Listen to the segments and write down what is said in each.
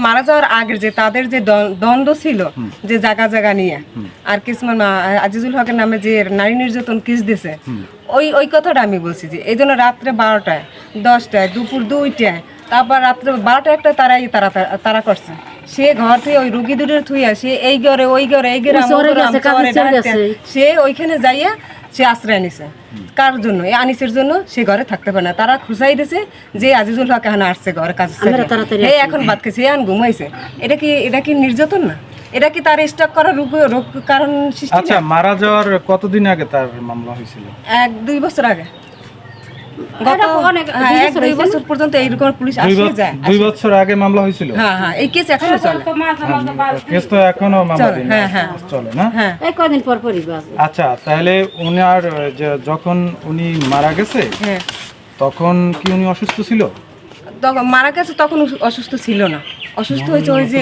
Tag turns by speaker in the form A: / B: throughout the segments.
A: মারা যাওয়ার আগের যে তাদের যে দ্বন্দ্ব- ছিল যে জায়গা জায়গা নিয়ে আর কিসমন আজিজুল হকের নামে যে নারী নির্যাতন কিস দিছে ওই ওই কথাটা আমি বলছি যে এই জন্য রাত্রে বারোটায় দশটায় দুপুর দুইটায় তারপর রাত্রে বারোটা একটা তারাই তারা তারা করছে। সে ঘর থেকে ওই রুগী দুটোর থুইয়া সে এই ঘরে ওই ঘরে এই ঘরে। সে ওইখানে যাইয়া সে আশ্রয় নিছে। কার জন্য? এই আনিসের জন্য সে ঘরে থাকতে পারে না। তারা খুঁজাই দিছে যে আজিজুল হক এখন আসছে ঘরে কাজ এই এখন বাদ খেয়েছে এখন ঘুমাইছে। এটা কি এটা কি নির্যাতন না? এটা কি তার স্টক করার রোগ রোগ কারণ
B: আচ্ছা মারা যাওয়ার কতদিন আগে তার মামলা হয়েছিল?
A: এক দুই বছর আগে। গত হ্যাঁ, এক দুই বছর পর্যন্ত এইরকম পুলিশ আসে যায়
B: দুই বছর আগে মামলা হয়েছিল?
A: হ্যাঁ হ্যাঁ এই কেস এখনও চলে
B: কেস তো এখনও মামলা
A: হ্যাঁ, হ্যাঁ।
B: চলে না?
A: হ্যাঁ।
C: এই কদিন পর পরই
B: আচ্ছা তাহলে উনার যখন উনি মারা গেছে
A: হ্যাঁ।
B: তখন কি উনি অসুস্থ ছিল?
A: তখন মারা গেছে তখন অসুস্থ ছিল না। অসুস্থ হয়েছে ওই যে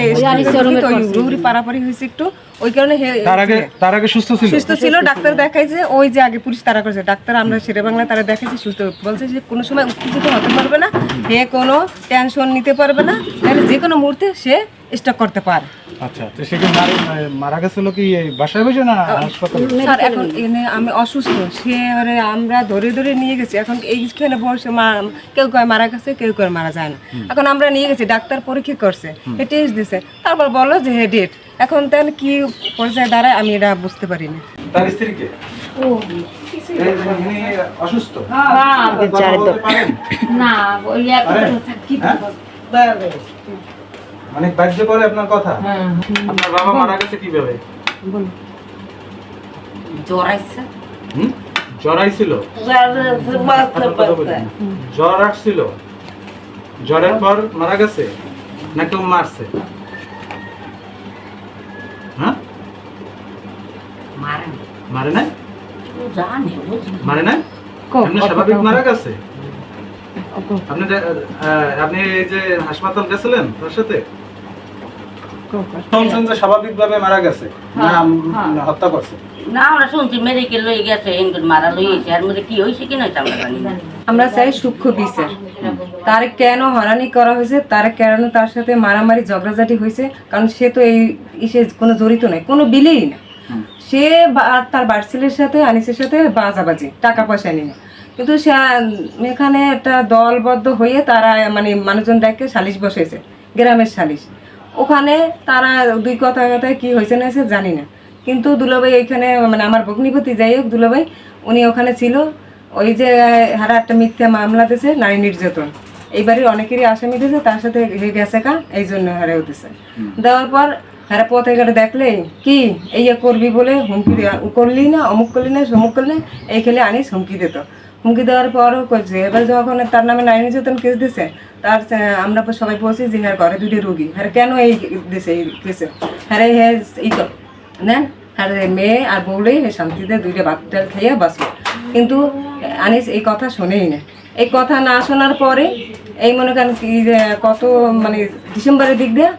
A: রুগরি পারাপারি হয়েছে একটু। ওই কারণে
B: তার আগে তার আগে সুস্থ ছিল?
A: সুস্থ ছিল ডাক্তার দেখাই যে ওই যে আগে পুলিশ তারা করেছে। ডাক্তার আমরা শেরে বাংলা তারা দেখাইছে সুস্থ বলছে যে কোনো সময় উত্তেজিত হতে পারবে না হে কোনো টেনশন নিতে পারবে না তাহলে যে কোনো মুহূর্তে সে স্টক করতে পারে।
B: আচ্ছা তো সে মারা- মারা গেছিল কি বাসায় বসে না হাসপাতালে?
A: স্যার এখন এনে আমি অসুস্থ সে এবারে আমরা ধরে ধরে নিয়ে গেছি। এখন এইখানে বসে মা- কেউ কয় মারা গেছে কেউ কয় মারা যায় না। এখন আমরা নিয়ে গেছি ডাক্তার পরীক্ষা করছে টেস্ট দিছে। তারপর বলল যে হে ডেট এখন তাহলে কি পর্যায়ে দাঁড়ায় আমি এটা বুঝতে পারিনি।
B: তার স্ত্রীকে এই যে অসুস্থ?
C: হ্যাঁ? না ওই এক
B: পারেন? হ্যাঁ? মানে বাধ্য করে আপনার কথা। আপনার বাবা মারা গেছে কীভাবে? জ্বর আইছিল বলুন। জ্বর আসছিল? জ্বরের পর মারা গেছে? না কেউ মারছে? হ্যাঁ? মারে মারে এমনি স্বাভাবিক মারা গেছে? আপনি আপনি এই যে হাসপাতাল গেছিলেন তার সাথে? শুনছেন যে স্বাভাবিক ভাবে মারা গেছে না না হত্যা করছে?
D: না আমরা শুনছি মেডিকেল লই গেছে হিন্দুর মারা লই গেছে আর মধ্যে কি হয়েছে কি নয় আমরা জানি
A: আমরা চাই সূক্ষ্ম বিচার। তার কেন হরানি করা হয়েছে তার কেন তার সাথে মারামারি ঝগড়াঝাটি হয়েছে? কারণ সে তো এই ইসে কোনো জড়িত নয় কোনো বিলেই না। সে আর তার বার্সেলের সাথে আনিসের সাথে বাজাবাজি টাকা পয়সা নিয়ে। কিন্তু সে এখানে একটা দলবদ্ধ হয়ে তারা মানে মানুষজন ডাকে সালিশ বসেছে গ্রামের সালিশ। ওখানে তারা দুই কথা কথায় কি হয়েছে না হয়েছে জানি না। কিন্তু দুলাভাই এখানে মানে আমার ভগ্নিপতি যাই হোক দুলাভাই উনি ওখানে ছিল। ওই যে হারা একটা মিথ্যা মামলা দিয়েছে নারী নির্যাতন। এইবারে অনেকেরই আসামি দিয়েছে তার সাথে হে গেছে কা এই জন্য হারে হতেছে। দেওয়ার পর হারা পথে ঘাটে দেখলে কি এই করবি বলে হুমকি দেওয়া করলি না অমুক করলি না সমুক করলি এই খেলে আনিস হুমকি দিত। হুমকি দেওয়ার পরও করছে এবার যখন তার নামে নারী নির্যাতন কেস দিছে তার আমরা সবাই বলছি যে হ্যাঁ ঘরে দুটো রুগী। হ্যাঁ কেন এই দিছে, এই কেসে হ্যাঁ হ্যাঁ এই তো নেন আর মেয়ে আর হে শান্তিতে দুইটা ভাত ডাল খাইয়া বাঁচবে। কিন্তু আনিস এই কথা শোনেই না। এই কথা না শোনার পরে এই মনে করেন কি কত মানে ডিসেম্বরের দিক দিয়ে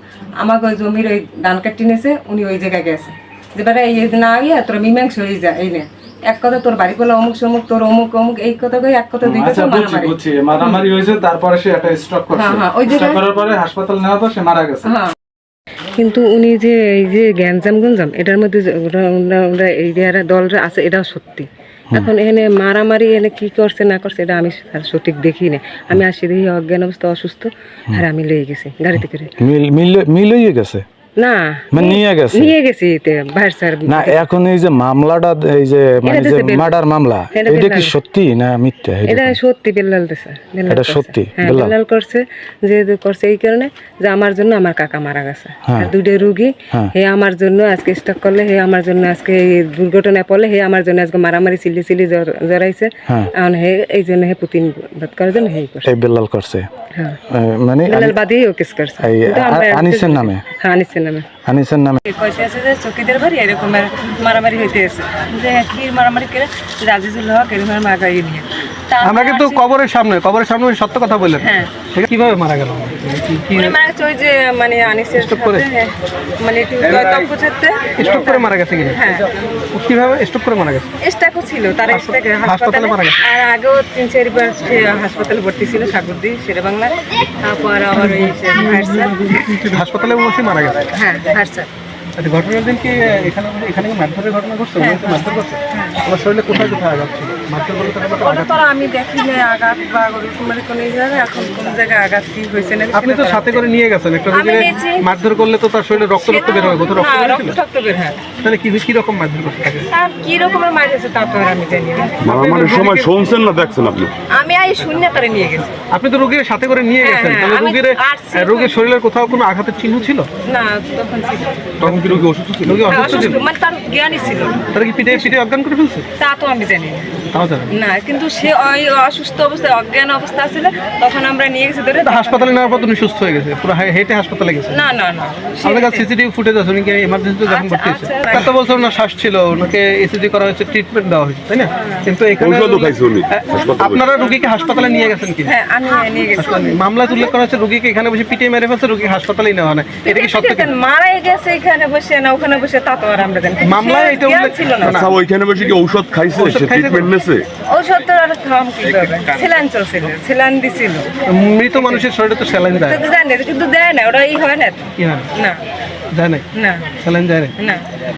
A: আমাকে ওই জমির ওই ধান কাটি নিয়েছে উনি ওই জায়গায় গেছে। যে বেটা এই না গিয়ে তোর মীমাংস হয়ে যা, এই নে। এক কথা তোর বাড়ি করলে অমুক সমুক তোর অমুক অমুক এই কথা কই এক কথা দুই
B: আচ্ছা
A: কথা মারামারি।
B: বুঝছি। মারামারি হয়েছে তারপরে সে একটা স্ট্রোক করছে।
A: হ্যাঁ, হ্যাঁ, ওই
B: স্ট্রোক করার পরে হাসপাতাল নেওয়ার পর সে মারা গেছে।
A: হ্যাঁ। কিন্তু উনি যে এই যে গ্যাঞ্জাম গুঞ্জাম এটার মধ্যে ওরা- এই যে দলরা আছে এটাও সত্যি। এখন এখানে মারামারি এনে কি করছে না করছে এটা আমি সঠিক দেখি না। আমি আসি দেখি অজ্ঞান অবস্থা অসুস্থ আর আমি লয়ে গেছি গাড়িতে করে।
E: মিল মিল- মিল গেছে?
A: না
E: মানে নিয়ে গেছে?
A: নিয়ে গেছি
E: না এখন এই যে মামলাটা এই যে মানে যে মার্ডার মামলা
A: এটা
E: এটা কি সত্যি না মিথ্যা? এটা
A: এটা সত্যি বেল্লাল দিছে
E: এটা সত্যি,
A: হ্যাঁ
E: বেল্লাল।
A: বেল্লাল করছে যে যে করছে এই কারণে যে আমার জন্য আমার কাকা মারা গেছে। আর দুইটা রুগী
E: হ্যাঁ।
A: হে আমার জন্য আজকে স্টক করলে হে আমার জন্য আজকে দুর্ঘটনায় পড়লে হে আমার জন্য আজকে মারামারি চিল্লি চিল্লি জড়াইছে
E: হ্যাঁ।
A: এখন হে এই জন্য হে পুতিন বাদ করার জন্য হেই করছে।
E: বেল্লাল করছে।
A: হ্যাঁ।
E: মানে
A: বেল্লাল বাদেই ও কেস করছে।
E: আনিসের নামে?
A: হ্যাঁ আনিসের নামে।
E: আনিসের নামে।
A: কইতে আছে যে চকিদের বাড়ি এরকম মারামারি হইতে আছে। যে কি মারামারি করে রাজিজুল হক এরকম মাগাই নিয়ে।
B: আমরা কিন্তু কবরের সামনে কবরের সামনে সত্য কথা বললেন।
A: হ্যাঁ।
B: কীভাবে মারা গেল?
A: যে মানে আনিসের
B: করে?
A: হ্যাঁ, মানে
B: স্ট্রোক করে মারা গেছে কিনা?
A: হ্যাঁ।
B: কীভাবে স্ট্রোক করে মারা গেছে?
A: স্টাকও ছিল তার
B: হাসপাতালে মারা গেছে?
A: আর আগেও তিন চারবার হাসপাতালে ভর্তি ছিল সাগরদি শেরে বাংলায় তারপর আবার ওই
B: হাসপাতালে বসে মারা গেছে?
A: হ্যাঁ হারসার
B: আচ্ছা ঘটনার দিন কি এখানে এখানে মারধরের ঘটনা ঘটছে? মারধর করছে? আমার শরীরে কোথায় কোথায় আঘাত ছিল? মারধর বলে তার মধ্যে
A: ওটা তো আমি দেখি না আঘাত বা মানে কোনো জায়গায় এখন কোন জায়গায় আঘাত কি হয়েছে না
B: আপনি তো সাথে করে নিয়ে গেছেন একটা রোগীর মারধর করলে তো তার শরীরে রক্ত রক্ত বের হবে কোথাও রক্ত
A: হ্যাঁ, রক্ত বের হয়।
B: তাহলে কি কি রকম মারধর তাকে
A: আর কি রকমের মারিয়েছে তা তো আমি জানি না।
F: মারামারির সময় শুনছেন না দেখছেন আপনি?
A: আমি এই শূন্য করে নিয়ে গেছি।
B: আপনি তো রোগীর সাথে করে নিয়ে
A: হ্যাঁ,
B: গেছেন
A: হ্যাঁ,
B: তাহলে রোগীর রোগীর শরীরের কোথাও কোনো আঘাতের চিহ্ন ছিল?
A: না তখন ছিল।
F: তখন কি রোগী অসুস্থ ছিল?
B: রোগী
A: হ্যাঁ,
B: অসুস্থ ছিল
A: মানে তার জ্ঞানই ছিল।
B: তারা কি পিঠে পিঠে অজ্ঞান করে ফেলছে?
A: তা তো আমি জানি না। না কিন্তু সে ওই অসুস্থ অবস্থায় অজ্ঞান অবস্থা ছিল তখন আমরা নিয়ে গেছি ধরে
B: হাসপাতালে নেওয়ার পর সুস্থ হয়ে গেছে পুরো হেঁটে হাসপাতালে গেছে।
A: না না না
B: আমাদের কাছে সিসিটিভি ফুটেজ আছে উনি কি যখন
A: আচ্ছা,
B: ভর্তি হয়েছে
A: আচ্ছা।
B: কত বছর ওনার শ্বাস ছিল ওনাকে এসিজি করা হয়েছে ট্রিটমেন্ট দেওয়া হয়েছে তাই না? কিন্তু এখানে
F: ঔষধও খাইছে উনি
B: হ্যাঁ, আপনারা রোগীকে হাসপাতালে নিয়ে গেছেন কি?
A: হ্যাঁ আমি নিয়ে গেছি।
B: মামলা উল্লেখ করা হচ্ছে রোগীকে এখানে বসে পিটিয়ে মেরে ফেলছে রোগী হাসপাতালেই নেওয়া হয় না। এটা কি সত্য
A: মারাই গেছে এখানে বসে না ওখানে বসে তা তো আর আমরা জানি না।
B: মামলায়
A: সে
B: এটা উল্লেখ-
A: ছিল না।
F: আচ্ছা ওইখানে বসে কি ঔষধ খাইছে? ট্রিটমেন্ট নেছে
A: ঔষধ তো আর খাম কি করবে সেলান চলছিল সেলান দিছিল
B: মৃত মানুষের শরীরে তো স্যালাইন দেয়
A: তো জানি কিন্তু দেয় না ওরা ই হয় না
B: কি
A: না।
B: যায় না
A: না।
B: স্যালাইন যায় না
A: না।